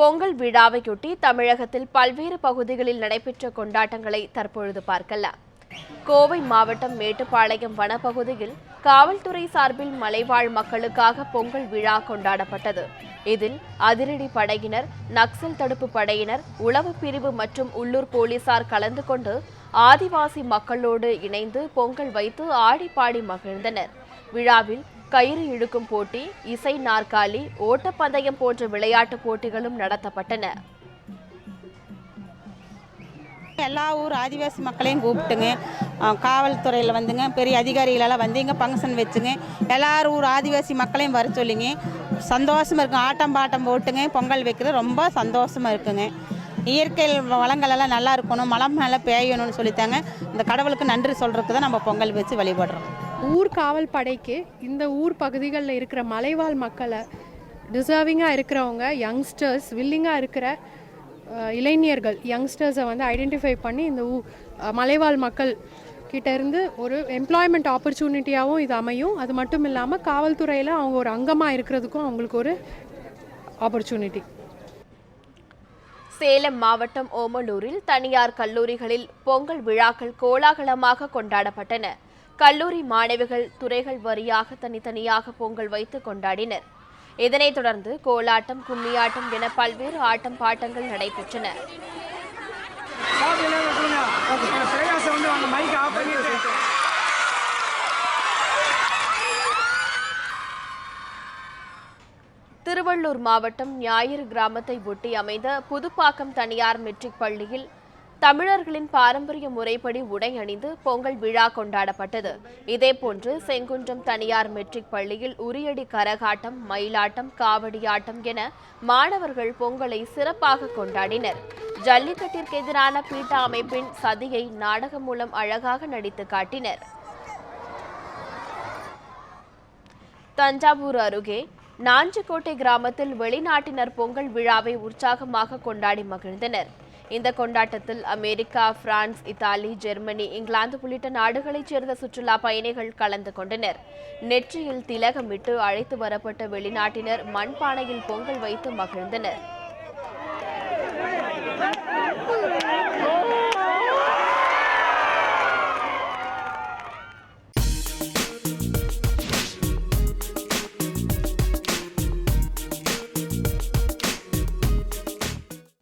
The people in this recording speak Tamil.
பொங்கல் விழாவையொட்டி தமிழகத்தில் பல்வேறு பகுதிகளில் நடைபெற்ற கொண்டாட்டங்களை தற்பொழுது பார்க்கலாம். கோவை மாவட்டம் மேட்டுப்பாளையம் வனப்பகுதியில் காவல்துறை சார்பில் மலைவாழ் மக்களுக்காக பொங்கல் விழா கொண்டாடப்பட்டது. இதில் அதிரடி படையினர் நக்சல் தடுப்பு படையினர் உளவு பிரிவு மற்றும் உள்ளூர் போலீசார் கலந்து கொண்டு ஆதிவாசி மக்களோடு இணைந்து பொங்கல் வைத்து ஆடிப்பாடி மகிழ்ந்தனர். விழாவில் கயிறு இழுக்கும் போட்டி இசை நாற்காலி ஓட்டப்பந்தயம் போன்ற விளையாட்டுப் போட்டிகளும் நடத்தப்பட்டன. எல்லா ஊர் ஆதிவாசி மக்களையும் கூப்பிட்டுங்க. காவல்துறையில் வந்துங்க. பெரிய அதிகாரிகளெல்லாம் வந்து இங்கே ஃபங்க்ஷன் வச்சுங்க. எல்லார் ஊர் ஆதிவாசி மக்களையும் வர சொல்லிங்க. சந்தோஷமாக இருக்குங்க ஆட்டம் பாட்டம் போட்டுங்க. பொங்கல் வைக்கிறது ரொம்ப சந்தோஷமாக இருக்குங்க. இயற்கை வளங்கள் எல்லாம் நல்லா இருக்கணும். மலம் நல்லா பெய்யணும்னு சொல்லித்தாங்க. இந்த கடவுளுக்கு நன்றி சொல்கிறதுக்கு தான் நம்ம பொங்கல் வச்சு வழிபடுறோம். ஊர் காவல் படைக்கு இந்த ஊர் பகுதிகளில் இருக்கிற மலைவாழ் மக்களை டிசர்விங்காக இருக்கிறவங்க யங்ஸ்டர்ஸ் வில்லிங்காக இருக்கிற இளைஞர்கள் யங்ஸ்டர்ஸை வந்து ஐடென்டிஃபை பண்ணி இந்த ஊ மலைவாழ் மக்கள் கிட்ட இருந்து ஒரு எம்ப்ளாய்மெண்ட் ஆப்பர்ச்சுனிட்டியாகவும் இது அமையும். அது மட்டும் இல்லாமல் காவல்துறையில் அவங்க ஒரு அங்கமாக இருக்கிறதுக்கும் அவங்களுக்கு ஒரு ஆப்பர்ச்சுனிட்டி சேலம் மாவட்டம் ஓமலூரில் தனியார் கல்லூரிகளில் பொங்கல் விழாக்கள் கோலாகலமாக கொண்டாடப்பட்டன. கல்லூரி மாணவிகள் துறைகள் வரியாக தனித்தனியாக பொங்கல் வைத்து கொண்டாடினர். இதனைத் தொடர்ந்து கோலாட்டம் கும்மியாட்டம் என பல்வேறு ஆட்டம் பாட்டங்கள் நடைபெற்றன. திருவள்ளூர் மாவட்டம் ஞாயிறு கிராமத்தை ஒட்டி அமைந்த புதுப்பாக்கம் தனியார் மெட்ரிக் பள்ளியில் தமிழர்களின் பாரம்பரிய முறைப்படி உடை அணிந்து பொங்கல் விழா கொண்டாடப்பட்டது. இதேபோன்று செங்குன்றம் தனியார் மெட்ரிக் பள்ளியில் உரியடி கரகாட்டம் மயிலாட்டம் காவடியாட்டம் என மாணவர்கள் பொங்கலை சிறப்பாக கொண்டாடினர். ஜல்லிக்கட்டிற்கு எதிரான பீட்டா அமைப்பின் சதியை நாடகம் மூலம் அழகாக நடித்து காட்டினர். தஞ்சாவூர் அருகே நாஞ்சிக்கோட்டை கிராமத்தில் வெளிநாட்டினர் பொங்கல் விழாவை உற்சாகமாக கொண்டாடி மகிழ்ந்தனர். இந்த கொண்டாட்டத்தில் America France Italy Germany England உள்ளிட்ட நாடுகளைச் சேர்ந்த சுற்றுலா பயணிகள் கலந்து கொண்டனர் நெற்றியில் திலகமிட்டு அழைத்து வரப்பட்ட வெளிநாட்டினர் மண்பானையில் பொங்கல் வைத்து மகிழ்ந்தனர்